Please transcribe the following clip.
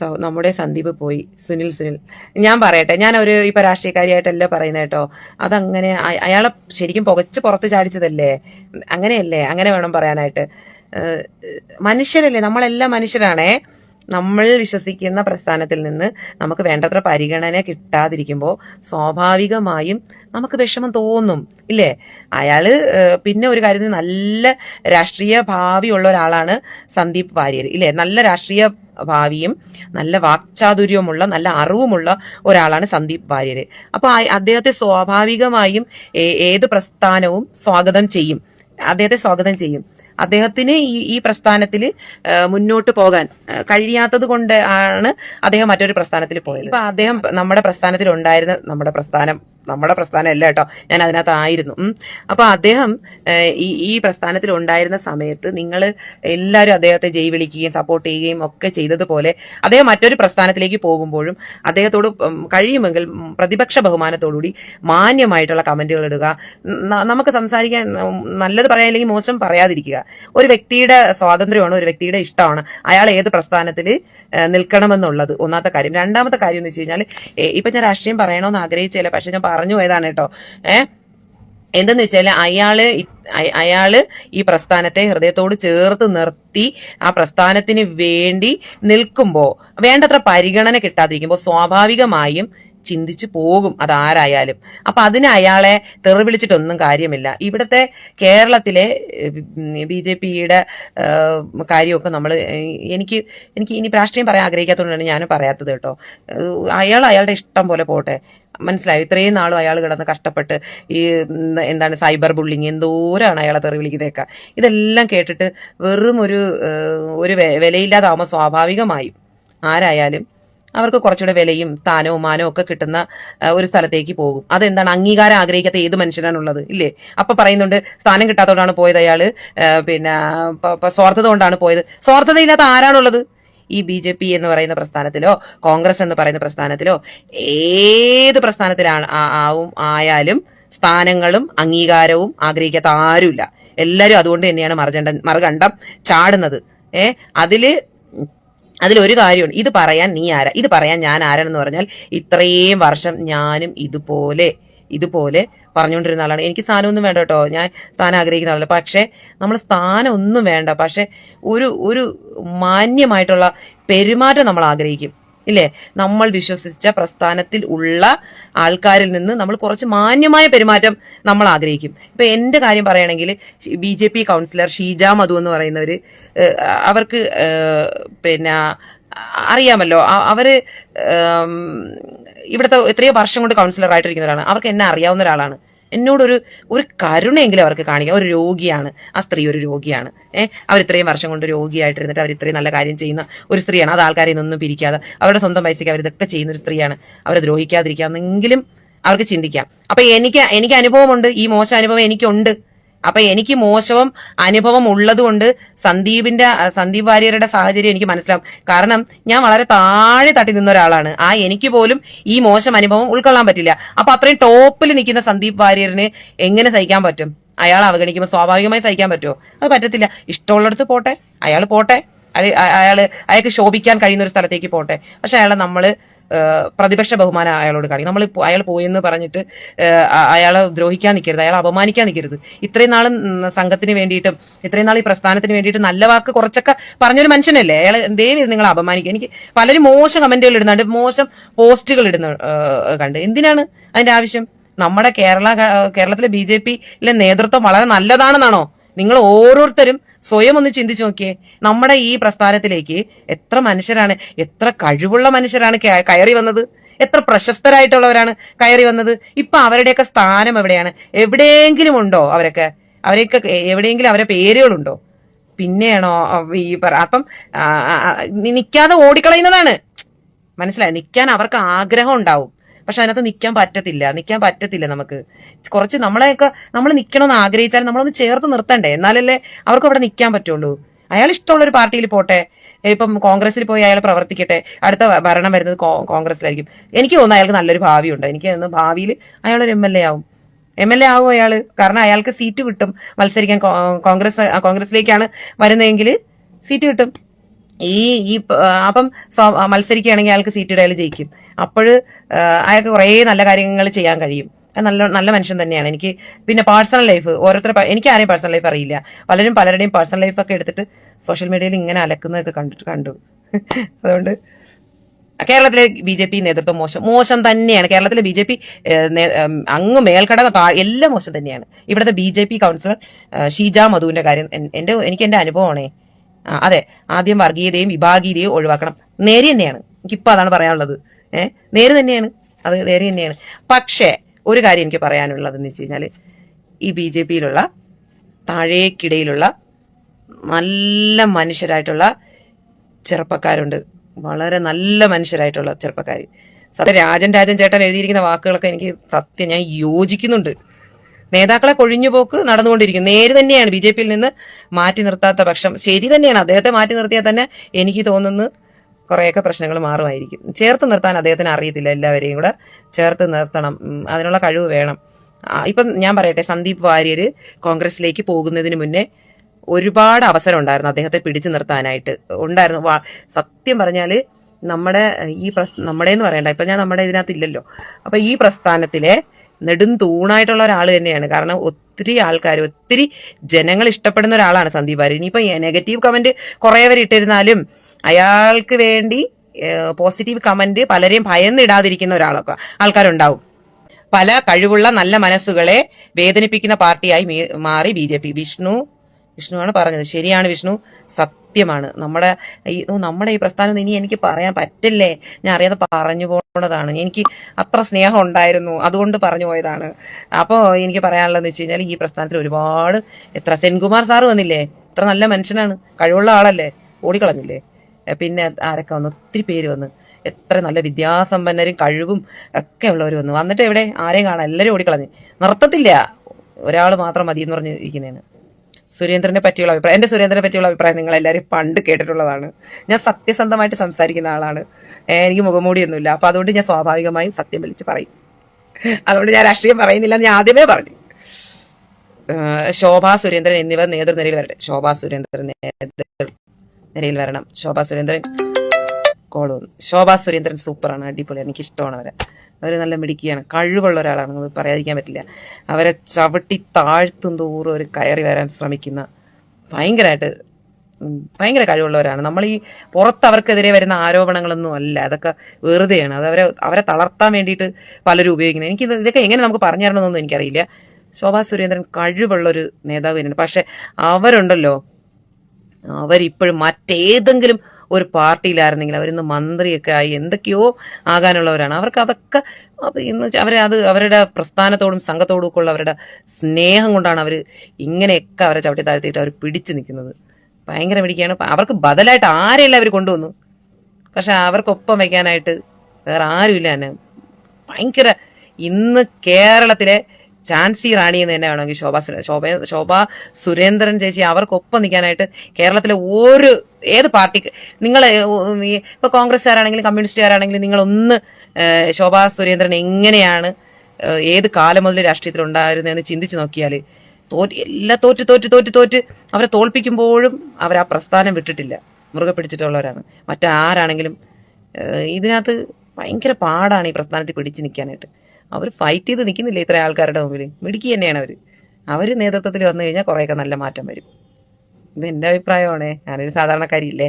So നമ്മുടെ സന്ദീപ് പോയി. സുനിൽ സുനിൽ. ഞാൻ പറയട്ടെ ഞാൻ ഒരു ഇപ്പൊ രാഷ്ട്രീയക്കാരിയായിട്ടല്ല പറയുന്നത് കേട്ടോ. അതങ്ങനെ അയാളെ ശരിക്കും പുകച്ച് പുറത്ത് ചാടിച്ചതല്ലേ? അങ്ങനെയല്ലേ? അങ്ങനെ വേണം പറയാനായിട്ട്. മനുഷ്യരല്ലേ? നമ്മളെല്ലാം മനുഷ്യരാണേ. നമ്മൾ വിശ്വസിക്കുന്ന പ്രസ്ഥാനത്തിൽ നിന്ന് നമുക്ക് വേണ്ടത്ര പരിഗണന കിട്ടാതിരിക്കുമ്പോൾ സ്വാഭാവികമായും നമുക്ക് വിഷമം തോന്നും. ഇല്ലേ? അയാൾ പിന്നെ ഒരു കാര്യത്തിൽ നല്ല രാഷ്ട്രീയ ഭാവിയുള്ള ഒരാളാണ് സന്ദീപ് വാര്യർ ഇല്ലേ? നല്ല രാഷ്ട്രീയ ഭാവിയും നല്ല വാക്ചാതുര്യമുള്ള നല്ല അറിവുമുള്ള ഒരാളാണ് സന്ദീപ് വാര്യർ അപ്പൊ ആ- അദ്ദേഹത്തെ സ്വാഭാവികമായും ഏത് പ്രസ്ഥാനവും സ്വാഗതം ചെയ്യും. അദ്ദേഹത്തെ സ്വാഗതം ചെയ്യും. അദ്ദേഹത്തിന് ഈ ഈ പ്രസ്ഥാനത്തിൽ മുന്നോട്ട് പോകാൻ കഴിയാത്തത് കൊണ്ട് ആണ് അദ്ദേഹം മറ്റൊരു പ്രസ്ഥാനത്തിൽ പോയത്. ഇപ്പൊ അദ്ദേഹം നമ്മുടെ പ്രസ്ഥാനത്തിൽ ഉണ്ടായിരുന്ന നമ്മുടെ പ്രസ്ഥാനം നമ്മുടെ പ്രസ്ഥാനമല്ല കേട്ടോ ഞാൻ അതിനകത്ത് ആയിരുന്നു. അപ്പൊ അദ്ദേഹം ഈ ഈ പ്രസ്ഥാനത്തിൽ ഉണ്ടായിരുന്ന സമയത്ത് നിങ്ങൾ എല്ലാവരും അദ്ദേഹത്തെ ജയ് വിളിക്കുകയും സപ്പോർട്ട് ചെയ്യുകയും ഒക്കെ ചെയ്തതുപോലെ അദ്ദേഹം മറ്റൊരു പ്രസ്ഥാനത്തിലേക്ക് പോകുമ്പോഴും അദ്ദേഹത്തോട് കഴിയുമെങ്കിൽ പ്രതിപക്ഷ ബഹുമാനത്തോടുകൂടി മാന്യമായിട്ടുള്ള കമന്റുകൾ ഇടുക. നമുക്ക് സംസാരിക്കാൻ നല്ലത് പറയാൻ അല്ലെങ്കിൽ മോശം പറയാതിരിക്കുക. ഒരു വ്യക്തിയുടെ സ്വാതന്ത്ര്യമാണ് ഒരു വ്യക്തിയുടെ ഇഷ്ടമാണ്. അയാൾ ഏത് പ്രസ്ഥാനത്തിൽ നിൽക്കണമെന്നുള്ളത് ഒന്നാമത്തെ കാര്യം. രണ്ടാമത്തെ കാര്യം എന്ന് വെച്ച് കഴിഞ്ഞാൽ ഇപ്പൊ ഞാൻ രാഷ്ട്രീയം പറയണമെന്ന് ആഗ്രഹിച്ചില്ല പക്ഷെ ഞാൻ പറഞ്ഞു പോയതാണ് കേട്ടോ. ഏഹ് എന്തെന്ന് വെച്ചാൽ അയാൾ അയാൾ ഈ പ്രസ്ഥാനത്തെ ഹൃദയത്തോട് ചേർത്ത് നിർത്തി ആ പ്രസ്ഥാനത്തിന് വേണ്ടി നിൽക്കുമ്പോൾ വേണ്ടത്ര പരിഗണന കിട്ടാതിരിക്കുമ്പോൾ സ്വാഭാവികമായും ചിന്തിച്ചു പോകും അതാരായാലും. അപ്പൊ അതിന് അയാളെ തെറി വിളിച്ചിട്ടൊന്നും കാര്യമില്ല. ഇവിടുത്തെ കേരളത്തിലെ ബി ജെ പിയുടെ കാര്യമൊക്കെ നമ്മൾ എനിക്ക് എനിക്ക് ഇനി രാഷ്ട്രീയം പറയാൻ ആഗ്രഹിക്കാത്തതുകൊണ്ടാണ് ഞാൻ പറയാത്തത് കേട്ടോ. അയാൾ അയാളുടെ ഇഷ്ടം പോലെ പോട്ടെ. മനസ്സിലായി? ഇത്രയും നാളും അയാൾ കിടന്ന് കഷ്ടപ്പെട്ട് ഈ എന്താണ് സൈബർ ബുള്ളിങ് എന്തോരാണ് അയാളെ തെറി വിളിക്കുന്നതൊക്കെ ഇതെല്ലാം കേട്ടിട്ട് വെറും ഒരു ഒരു വിലയില്ലാതാവുമ്പോൾ സ്വാഭാവികമായും ആരായാലും അവർക്ക് കുറച്ചുകൂടെ വിലയും സ്ഥാനവും മാനവും ഒക്കെ കിട്ടുന്ന ഒരു സ്ഥലത്തേക്ക് പോകും. അതെന്താണ്? അംഗീകാരം ആഗ്രഹിക്കാത്ത ഏത് മനുഷ്യനാണുള്ളത്? ഇല്ലേ? അപ്പൊ പറയുന്നുണ്ട് സ്ഥാനം കിട്ടാത്തതുകൊണ്ടാണ് പോയത് അയാൾ പിന്നെ സ്വാർത്ഥത കൊണ്ടാണ് പോയത്. സ്വാർത്ഥതയില്ലാത്ത ആരാണുള്ളത്? ഈ ബി ജെ പി എന്ന് പറയുന്ന പ്രസ്ഥാനത്തിലോ കോൺഗ്രസ് എന്ന് പറയുന്ന പ്രസ്ഥാനത്തിലോ ഏത് പ്രസ്ഥാനത്തിലാണ് ആവും ആയാലും സ്ഥാനങ്ങളും അംഗീകാരവും ആഗ്രഹിക്കാത്ത ആരുമില്ല. എല്ലാവരും അതുകൊണ്ട് തന്നെയാണ് മറുചണ്ട മറുകണ്ഠം ചാടുന്നത്. ഏഹ് അതിൽ അതിലൊരു കാര്യമുണ്ട്. ഇത് പറയാൻ നീ ആരാ? ഇത് പറയാൻ ഞാൻ ആരാണെന്ന് പറഞ്ഞാൽ ഇത്രയും വർഷം ഞാനും ഇതുപോലെ ഇതുപോലെ പറഞ്ഞുകൊണ്ടിരുന്ന ആളാണ്. എനിക്ക് സ്ഥാനമൊന്നും വേണ്ട കേട്ടോ. ഞാൻ സ്ഥാനം ആഗ്രഹിക്കുന്ന ആളല്ല. പക്ഷേ നമ്മൾ സ്ഥാനം ഒന്നും വേണ്ട. പക്ഷെ ഒരു ഒരു മാന്യമായിട്ടുള്ള പെരുമാറ്റം നമ്മൾ ആഗ്രഹിക്കും. ഇല്ലേ? നമ്മൾ വിശ്വസിച്ച പ്രസ്ഥാനത്തിൽ ഉള്ള ആൾക്കാരിൽ നിന്ന് നമ്മൾ കുറച്ച് മാന്യമായ പെരുമാറ്റം നമ്മൾ ആഗ്രഹിക്കും. ഇപ്പൊ എന്റെ കാര്യം പറയുകയാണെങ്കിൽ B J P councillor Sheeja Madhu എന്ന് പറയുന്നവര് അവർക്ക് പിന്നെ അറിയാമല്ലോ അവർ ഇവിടുത്തെ എത്രയോ വർഷം കൊണ്ട് കൗൺസിലർ ആയിട്ടിരിക്കുന്നവരാണ് അവർക്ക് എന്നെ അറിയാവുന്ന ഒരാളാണ്. എന്നോടൊരു ഒരു കരുണയെങ്കിലും അവർക്ക് കാണിക്കാം. ഒരു രോഗിയാണ്. ആ സ്ത്രീ ഒരു രോഗിയാണ്. ഏഹ് അവർ ഇത്രയും വർഷം കൊണ്ട് രോഗിയായിട്ടിരുന്നിട്ട് അവർ ഇത്രയും നല്ല കാര്യം ചെയ്യുന്ന ഒരു സ്ത്രീയാണ്. അത് ആൾക്കാരെ നിന്നൊന്നും പിരിക്കാതെ അവരുടെ സ്വന്തം പൈസയ്ക്ക് അവർ ഇതൊക്കെ ചെയ്യുന്ന ഒരു സ്ത്രീയാണ്. അവരെ ദ്രോഹിക്കാതിരിക്കാമെന്നെങ്കിലും അവർക്ക് ചിന്തിക്കാം. അപ്പൊ എനിക്ക് എനിക്ക് അനുഭവമുണ്ട്. ഈ മോശം അനുഭവം എനിക്കുണ്ട്. അപ്പൊ എനിക്ക് മോശവും അനുഭവം ഉള്ളതുകൊണ്ട് സന്ദീപിന്റെ സന്ദീപ് വാര്യരുടെ സാഹചര്യം എനിക്ക് മനസ്സിലാവും. കാരണം ഞാൻ വളരെ താഴെ തട്ടി നിന്ന ഒരാളാണ്. ആ എനിക്ക് പോലും ഈ മോശം അനുഭവം ഉൾക്കൊള്ളാൻ പറ്റില്ല. അപ്പൊ അത്രയും ടോപ്പിൽ നിൽക്കുന്ന സന്ദീപ് വാര്യറിന് എങ്ങനെ സഹിക്കാൻ പറ്റും? അയാൾ അവഗണിക്കുമ്പോൾ സ്വാഭാവികമായി സഹിക്കാൻ പറ്റുമോ? അത് പറ്റത്തില്ല. ഇഷ്ടമുള്ളിടത്ത് പോട്ടെ. അയാൾ പോട്ടെ. അയ- അയ- അയാൾ അയാൾക്ക് ശോഭിക്കാൻ കഴിയുന്ന ഒരു സ്ഥലത്തേക്ക് പോട്ടെ. പക്ഷെ അയാളെ നമ്മൾ ഏഹ്, പ്രതിപക്ഷ ബഹുമാനം അയാളോട് കാണിക്കും. നമ്മൾ അയാൾ പോയെന്ന് പറഞ്ഞിട്ട് അയാളെ ദ്രോഹിക്കാൻ നിൽക്കരുത് അയാളെ അപമാനിക്കാൻ നിൽക്കരുത് ഇത്രയും നാളും സംഘത്തിന് വേണ്ടിയിട്ടും ഇത്രയും നാൾ ഈ പ്രസ്ഥാനത്തിന് വേണ്ടിയിട്ട് നല്ല വാക്ക് കുറച്ചൊക്കെ പറഞ്ഞൊരു മനുഷ്യനല്ലേ? അയാൾ എന്തേലും നിങ്ങൾ അപമാനിക്കുക എനിക്ക് പലരും മോശം കമന്റുകൾ ഇടുന്നുണ്ട് മോശം പോസ്റ്റുകൾ ഇടുന്ന കണ്ട്. എന്തിനാണ് അതിന്റെ ആവശ്യം? നമ്മുടെ കേരള കേരളത്തിലെ ബി ജെ പിയിലെ നേതൃത്വം വളരെ നല്ലതാണെന്നാണോ? നിങ്ങൾ ഓരോരുത്തരും സ്വയം ഒന്ന് ചിന്തിച്ചു നോക്കിയേ. നമ്മുടെ ഈ പ്രസ്ഥാനത്തിലേക്ക് എത്ര മനുഷ്യരാണ് എത്ര കഴിവുള്ള മനുഷ്യരാണ് കയറി വന്നത്? എത്ര പ്രശസ്തരായിട്ടുള്ളവരാണ് കയറി വന്നത്? ഇപ്പൊ അവരുടെയൊക്കെ സ്ഥാനം എവിടെയാണ്? എവിടെയെങ്കിലും ഉണ്ടോ അവരൊക്കെ? അവരെയൊക്കെ എവിടെയെങ്കിലും അവരെ പേരുകളുണ്ടോ? പിന്നെയാണോ ഈ പറ അപ്പം നിക്കാതെ ഓടിക്കളയുന്നതാണ്. മനസ്സിലായി? നിൽക്കാൻ അവർക്ക് ആഗ്രഹം ഉണ്ടാവും. പക്ഷെ അതിനകത്ത് നിൽക്കാൻ പറ്റത്തില്ല. നിൽക്കാൻ പറ്റത്തില്ല നമുക്ക്. കുറച്ച് നമ്മളെയൊക്കെ നമ്മൾ നിൽക്കണമെന്ന് ആഗ്രഹിച്ചാൽ നമ്മളൊന്ന് ചേർത്ത് നിർത്തണ്ടേ? എന്നാലല്ലേ അവർക്ക് അവിടെ നിൽക്കാൻ പറ്റുള്ളൂ. അയാൾ ഇഷ്ടമുള്ള ഒരു പാർട്ടിയിൽ പോട്ടെ. ഇപ്പം കോൺഗ്രസിൽ പോയി അയാൾ പ്രവർത്തിക്കട്ടെ. അടുത്ത ഭരണം വരുന്നത് കോൺഗ്രസിലായിരിക്കും എനിക്ക് തോന്നുന്നു അയാൾക്ക് നല്ലൊരു ഭാവിയുണ്ട്. എനിക്ക് തോന്നുന്നു ഭാവിയിൽ അയാളൊരു എം എൽ എ ആവും. എം എൽ എ ആവും അയാൾ? കാരണം അയാൾക്ക് സീറ്റ് കിട്ടും. മത്സരിക്കാൻ കോൺഗ്രസ് കോൺഗ്രസിലേക്കാണ് വരുന്നതെങ്കിൽ സീറ്റ് കിട്ടും. ഈ ഈ അപ്പം മത്സരിക്കുകയാണെങ്കിൽ അയാൾക്ക് സീറ്റ് ഇടയിൽ ജയിക്കും. അപ്പോൾ അയാൾക്ക് കുറേ നല്ല കാര്യങ്ങൾ ചെയ്യാൻ കഴിയും. നല്ല നല്ല മനുഷ്യൻ തന്നെയാണ്. എനിക്ക് പിന്നെ പേഴ്സണൽ ലൈഫ് ഓരോരുത്തരുടെ എനിക്ക് ആരെയും പേഴ്സണൽ ലൈഫ് അറിയില്ല. പലരും പലരുടെയും പേഴ്സണൽ ലൈഫൊക്കെ എടുത്തിട്ട് സോഷ്യൽ മീഡിയയിൽ ഇങ്ങനെ അലക്കുന്നതൊക്കെ കണ്ടിട്ട് കണ്ടു. അതുകൊണ്ട് കേരളത്തിലെ ബി ജെ പി നേതൃത്വം മോശം മോശം തന്നെയാണ്. കേരളത്തിലെ ബി ജെ പി അങ്ങ് മേൽഘടകം എല്ലാം മോശം തന്നെയാണ്. ഇവിടുത്തെ B J P councillor Sheeja മധുവിന്റെ കാര്യം എന്റെ എനിക്ക് എന്റെ അനുഭവമാണേ. അതെ ആദ്യം വർഗീയതയും വിഭാഗീയതയും ഒഴിവാക്കണം. നേര് തന്നെയാണ്. എനിക്കിപ്പോൾ അതാണ് പറയാനുള്ളത്. ഏഹ് നേര് തന്നെയാണ്. അത് നേരെ തന്നെയാണ്. പക്ഷേ ഒരു കാര്യം എനിക്ക് പറയാനുള്ളതെന്ന് വെച്ച് കഴിഞ്ഞാൽ ഈ ബി ജെ പിയിലുള്ള താഴേക്കിടയിലുള്ള നല്ല മനുഷ്യരായിട്ടുള്ള ചെറുപ്പക്കാരുണ്ട്. വളരെ നല്ല മനുഷ്യരായിട്ടുള്ള ചെറുപ്പക്കാർ സത്യം രാജൻ രാജൻ ചേട്ടൻ എഴുതിയിരിക്കുന്ന വാക്കുകളൊക്കെ എനിക്ക് സത്യം ഞാൻ യോജിക്കുന്നുണ്ട്. നേതാക്കളെ കൊഴിഞ്ഞുപോക്ക് നടന്നുകൊണ്ടിരിക്കും നേര് തന്നെയാണ് ബി ജെ പിയിൽ നിന്ന് മാറ്റി നിർത്താത്ത പക്ഷം ശരി തന്നെയാണ്. അദ്ദേഹത്തെ മാറ്റി നിർത്തിയാൽ തന്നെ എനിക്ക് തോന്നുന്നു കുറേയൊക്കെ പ്രശ്നങ്ങൾ മാറുമായിരിക്കും. ചേർത്ത് നിർത്താൻ അദ്ദേഹത്തിന് അറിയത്തില്ല എല്ലാവരെയും കൂടെ. ചേർത്ത് നിർത്തണം. അതിനുള്ള കഴിവ് വേണം. ഇപ്പം ഞാൻ പറയട്ടെ സന്ദീപ് വാര്യർ കോൺഗ്രസിലേക്ക് പോകുന്നതിന് മുന്നേ ഒരുപാട് അവസരം ഉണ്ടായിരുന്നു അദ്ദേഹത്തെ പിടിച്ചു നിർത്താനായിട്ട്. ഉണ്ടായിരുന്നു. സത്യം പറഞ്ഞാൽ നമ്മുടെ ഈ പ്രസ് നമ്മുടെ എന്ന് പറയണ്ട. ഇപ്പം ഞാൻ നമ്മുടെ ഇതിനകത്ത് ഇല്ലല്ലോ. അപ്പം ഈ പ്രസ്ഥാനത്തിലെ നെടും തൂണായിട്ടുള്ള ഒരാൾ തന്നെയാണ്. കാരണം ഒത്തിരി ആൾക്കാർ ഒത്തിരി ജനങ്ങൾ ഇഷ്ടപ്പെടുന്ന ഒരാളാണ് സന്ദീപ് വാര്യർ. ഇനിയിപ്പോൾ നെഗറ്റീവ് കമന്റ് കുറേ പേര് ഇട്ടിരുന്നാലും അയാൾക്ക് വേണ്ടി പോസിറ്റീവ് കമന്റ് പലരെയും ഭയന്നിടാതിരിക്കുന്ന ഒരാളൊക്കെ ആൾക്കാരുണ്ടാവും. പല കഴിവുള്ള നല്ല മനസ്സുകളെ വേദനിപ്പിക്കുന്ന പാർട്ടിയായി മാറി ബി ജെ പി. വിഷ്ണു വിഷ്ണുവാണ് പറഞ്ഞത്. ശരിയാണ് വിഷ്ണു. സത്യമാണ് നമ്മുടെ ഈ നമ്മുടെ ഈ പ്രസ്ഥാനം ഇനി എനിക്ക് പറയാൻ പറ്റില്ലേ? ഞാൻ അറിയാതെ പറഞ്ഞു പോണതാണ്. എനിക്ക് അത്ര സ്നേഹം ഉണ്ടായിരുന്നു. അതുകൊണ്ട് പറഞ്ഞു പോയതാണ്. അപ്പോൾ എനിക്ക് പറയാനുള്ളതെന്ന് വെച്ച് കഴിഞ്ഞാൽ ഈ പ്രസ്ഥാനത്തിൽ ഒരുപാട് എത്ര സെൻകുമാർ സാറ് വന്നില്ലേ? എത്ര നല്ല മനുഷ്യനാണ്. കഴിവുള്ള ആളല്ലേ? ഓടിക്കളഞ്ഞില്ലേ? പിന്നെ ആരൊക്കെ വന്നു? ഒത്തിരി പേര് വന്ന്. എത്ര നല്ല വിദ്യാസമ്പന്നരും കഴിവും ഒക്കെ ഉള്ളവർ വന്നു. വന്നിട്ട് എവിടെ? ആരെയും കാണാൻ എല്ലാവരും ഓടിക്കളഞ്ഞ്. നിർത്തത്തില്ല. ഒരാൾ മാത്രം മതി എന്ന് പറഞ്ഞ് ഇരിക്കുന്നതിന് സുരേന്ദ്രനെ പറ്റിയുള്ള അഭിപ്രായം എന്റെ സുരേന്ദ്രനെ പറ്റിയുള്ള അഭിപ്രായം നിങ്ങൾ എല്ലാവരും പണ്ട് കേട്ടിട്ടുള്ളതാണ്. ഞാൻ സത്യസന്ധമായിട്ട് സംസാരിക്കുന്ന ആളാണ്. എനിക്ക് മുഖമൂടിയൊന്നുമില്ല. അപ്പൊ അതുകൊണ്ട് ഞാൻ സ്വാഭാവികമായും സത്യം വിളിച്ച് പറയും. അതുകൊണ്ട് ഞാൻ രാഷ്ട്രീയം പറയുന്നില്ല ഞാൻ ആദ്യമേ പറഞ്ഞു. ശോഭാ സുരേന്ദ്രൻ എന്നിവർ നേതൃനിരയിൽ വരട്ടെ. ശോഭാ സുരേന്ദ്രൻ നേതൃനിരയിൽ വരണം. ശോഭാ സുരേന്ദ്രൻ കോൾ വന്നു ശോഭാ സുരേന്ദ്രൻ സൂപ്പറാണ് അടിപൊളിയാണ് എനിക്ക് ഇഷ്ടമാണ് അവരെ അവർ നല്ല മിടുക്കിയാണ്. കഴിവുള്ള ഒരാളാണ് അത് പറയാതിരിക്കാൻ പറ്റില്ല. അവരെ ചവിട്ടി താഴ്ത്തും തോറും അവർ കയറി വരാൻ ശ്രമിക്കുന്ന ഭയങ്കരമായിട്ട് ഭയങ്കര കഴിവുള്ളവരാണ്. നമ്മൾ ഈ പുറത്ത് അവർക്കെതിരെ വരുന്ന ആരോപണങ്ങളൊന്നും അല്ല. അതൊക്കെ വെറുതെയാണ്. അത് അവരെ അവരെ തളർത്താൻ വേണ്ടിയിട്ട് പലരും ഉപയോഗിക്കുന്നത്. എനിക്ക് ഇതൊക്കെ എങ്ങനെ നമുക്ക് പറഞ്ഞു തരണമെന്നൊന്നും എനിക്കറിയില്ല. ശോഭാ സുരേന്ദ്രൻ കഴിവുള്ളൊരു നേതാവ് തന്നെയാണ്. പക്ഷെ അവരുണ്ടല്ലോ. അവരിപ്പോഴും മറ്റേതെങ്കിലും ഒരു പാർട്ടിയിലായിരുന്നെങ്കിൽ അവരിന്ന് മന്ത്രിയൊക്കെ ആയി എന്തൊക്കെയോ ആകാനുള്ളവരാണ്. അവർക്ക് അതൊക്കെ അത് ഇന്ന് അവരെ അത് അവരുടെ പ്രസ്ഥാനത്തോടും സംഘത്തോടും ഒക്കെ ഉള്ള അവരുടെ സ്നേഹം കൊണ്ടാണ് അവർ ഇങ്ങനെയൊക്കെ അവരെ ചവിട്ടി താഴ്ത്തിയിട്ട് അവർ പിടിച്ചു നിൽക്കുന്നത്. ഭയങ്കര പിടിക്കുകയാണ് അവർക്ക് ബദലായിട്ട് ആരെയല്ല അവർ കൊണ്ടുവന്നു? പക്ഷെ അവർക്കൊപ്പം വയ്ക്കാനായിട്ട് വേറെ ആരുമില്ല തന്നെ ഭയങ്കര ഇന്ന് കേരളത്തിലെ ഝാൻസി റാണി എന്ന് തന്നെ വേണമെങ്കിൽ ശോഭ ശോഭ ശോഭ സുരേന്ദ്രൻ ചേച്ചി അവർക്കൊപ്പം നിൽക്കാനായിട്ട് കേരളത്തിലെ ഒരു ഏത് പാർട്ടിക്ക് നിങ്ങൾ ഇപ്പൊ കോൺഗ്രസ്സുകാരാണെങ്കിലും കമ്മ്യൂണിസ്റ്റുകാരാണെങ്കിലും നിങ്ങളൊന്ന് ശോഭ സുരേന്ദ്രൻ എങ്ങനെയാണ് ഏത് കാലം മുതൽ രാഷ്ട്രീയത്തിൽ ഉണ്ടായിരുന്നതെന്ന് ചിന്തിച്ചു നോക്കിയാൽ തോറ്റ് എല്ലാ തോറ്റ് തോറ്റ് തോറ്റ് തോറ്റ് അവരെ തോൽപ്പിക്കുമ്പോഴും അവർ ആ പ്രസ്ഥാനം വിട്ടിട്ടില്ല. മുറുകെ പിടിച്ചിട്ടുള്ളവരാണ്. മറ്റാരാണെങ്കിലും ഇതിനകത്ത് ഭയങ്കര പാടാണ് ഈ പ്രസ്ഥാനത്തിൽ പിടിച്ചു നിൽക്കാനായിട്ട്. അവർ ഫൈറ്റ് ചെയ്ത് നിൽക്കുന്നില്ല ഇത്ര ആൾക്കാരുടെ മുമ്പിൽ മിടുക്കി തന്നെയാണ് അവർ അവർ നേതൃത്വത്തിൽ വന്നു കഴിഞ്ഞാൽ കുറേയൊക്കെ നല്ല മാറ്റം വരും. ഇത് എന്റെ അഭിപ്രായമാണേ. ഞാനൊരു സാധാരണക്കാരിയില്ലേ?